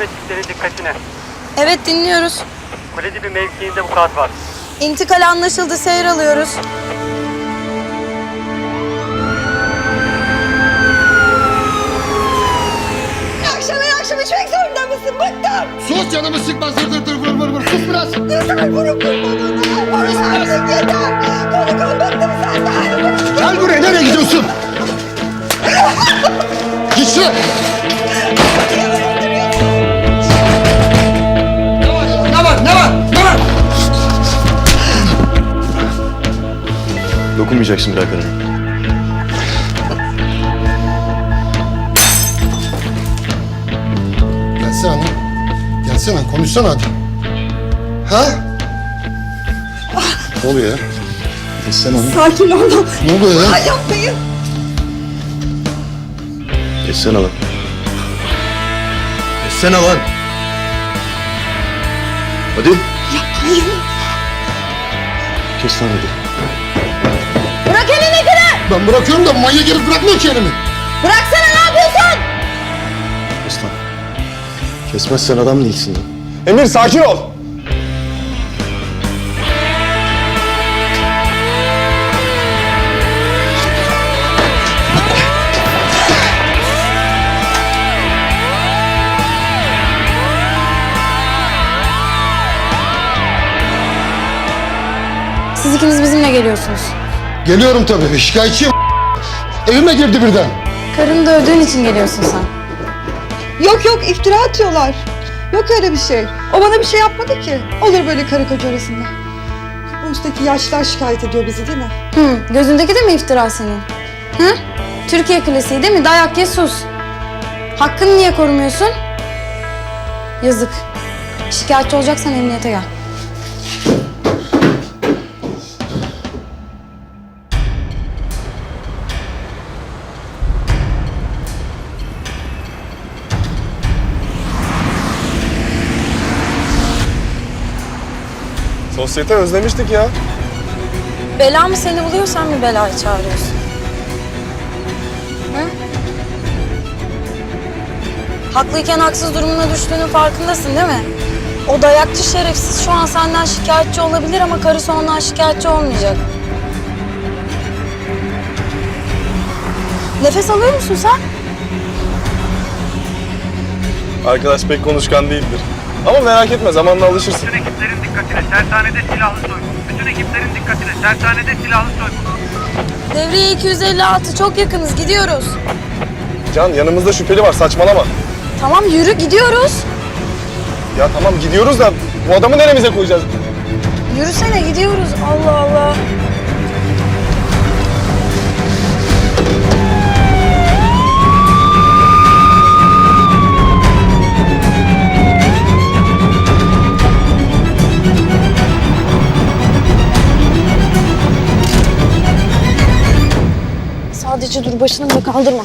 çiftlerin dikkatine. Evet dinliyoruz. Kule dibi mevkiinde vukuat var. İntikal anlaşıldı seyir alıyoruz. Akşam her akşam içmek zorunda mısın? Bıktım. Sus canımı sıkma zır zır zır vur vur vur sus biraz. Yeter vurup durma bana. Barış artık yeter. Konu konu bıktım senden. Gel buraya nereye gidiyorsun? Git şuraya. Dokunmayacaksın Bırak Hanım. Gelsene hanım. Gelsene konuşsana hadi. Ha? Ne oluyor ya? Esen Hanım. Sakin ol. Ne oluyor ya? Ay yapmayın. Esen Hanım. Esen lan. Hadi. Yapmayın. Kes lan hadi. Ben bırakıyorum da manyak herif bırakmıyor ki elimi. Bıraksana ne yapıyorsun? Kes lan. Kesmezsen adam değilsin lan. Emir sakin ol. Siz ikiniz bizimle geliyorsunuz. Geliyorum tabii. Şikayetçiyim. Evime girdi birden. Karını dövdüğün için geliyorsun sen. Yok yok iftira atıyorlar. Yok öyle bir şey. O bana bir şey yapmadı ki. Olur böyle karı koca arasında. Bu üstteki yaşlar şikayet ediyor bizi değil mi? Hı, gözündeki de mi iftira senin? Hı? Türkiye klasiği değil mi? Dayak ye sus. Hakkını niye korumuyorsun? Yazık. Şikayetçi olacaksan emniyete gel. Sosyete özlemiştik ya. Bela mı seni buluyor sen mi belayı çağırıyorsun? Hı? Haklıyken haksız durumuna düştüğünün farkındasın değil mi? O dayakçı şerefsiz şu an senden şikayetçi olabilir ama karısı ondan şikayetçi olmayacak. Nefes alıyor musun sen? Arkadaş pek konuşkan değildir. Ama merak etme zamanla alışırsın. Bütün ekiplerin dikkatine. Tersanede silahlı soygun. Bütün ekiplerin dikkatine. Tersanede silahlı soygun. Devreye 256 çok yakınız gidiyoruz. Can yanımızda şüpheli var saçmalama. Tamam yürü gidiyoruz. Ya tamam gidiyoruz da bu adamı neremize koyacağız? Yürüsene gidiyoruz Allah Allah. Sadece dur başını da kaldırma.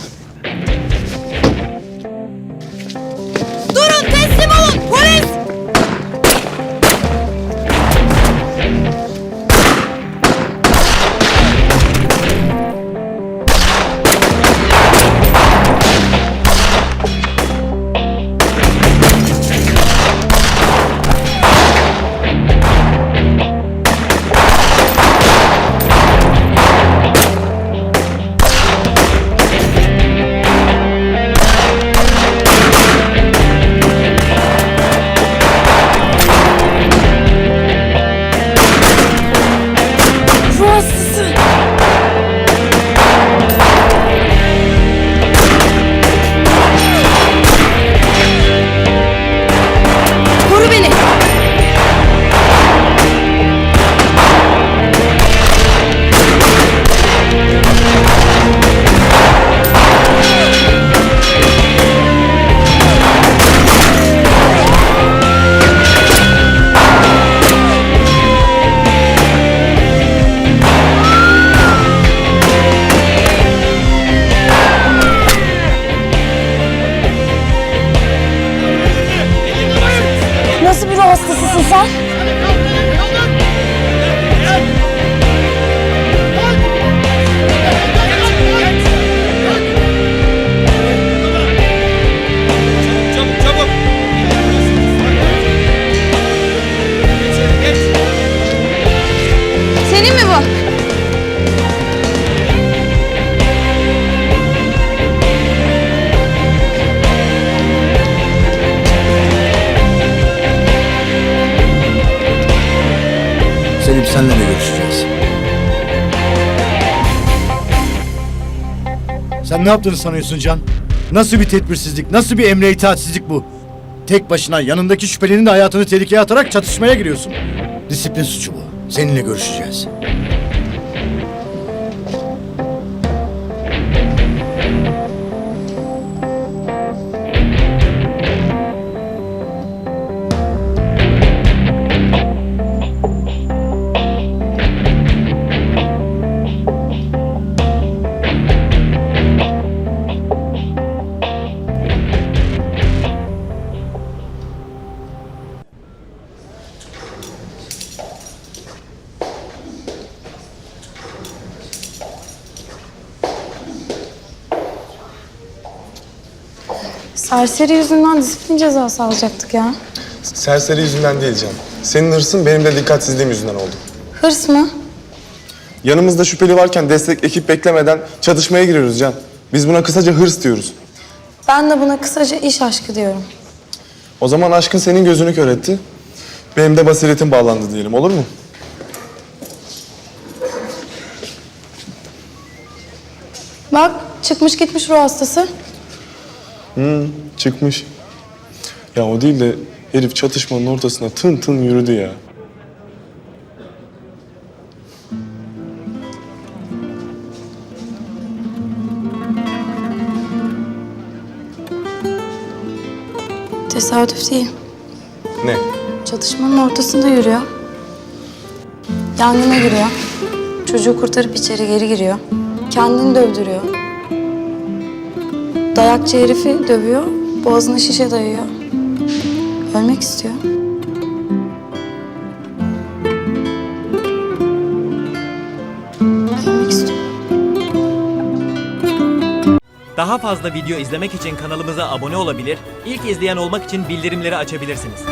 Nasıl bir seninle de görüşeceğiz. Sen ne yaptığını sanıyorsun Can? Nasıl bir tedbirsizlik, nasıl bir emre itaatsizlik bu? Tek başına yanındaki şüphelinin de hayatını tehlikeye atarak çatışmaya giriyorsun. Disiplin suçu bu. Seninle görüşeceğiz. Serseri yüzünden disiplin cezası alacaktık ya. Serseri yüzünden değil Can. Senin hırsın benim de dikkatsizliğim yüzünden oldu. Hırs mı? Yanımızda şüpheli varken destek ekip beklemeden çatışmaya giriyoruz Can. Biz buna kısaca hırs diyoruz. Ben de buna kısaca iş aşkı diyorum. O zaman aşkın senin gözünü kör etti. Benim de basiretim bağlandı diyelim olur mu? Bak çıkmış gitmiş ruh hastası. Çıkmış. Ya o değil de herif çatışmanın ortasına tın tın yürüdü ya. Tesadüf değil. Ne? Çatışmanın ortasında yürüyor. Yangına giriyor. Çocuğu kurtarıp içeri geri giriyor. Kendini dövdürüyor. Dayakçı herifi dövüyor. Boğazına şişe dayıyor. Ölmek istiyor. Ölmek istiyor. Daha fazla video izlemek için kanalımıza abone olabilir, ilk izleyen olmak için bildirimleri açabilirsiniz.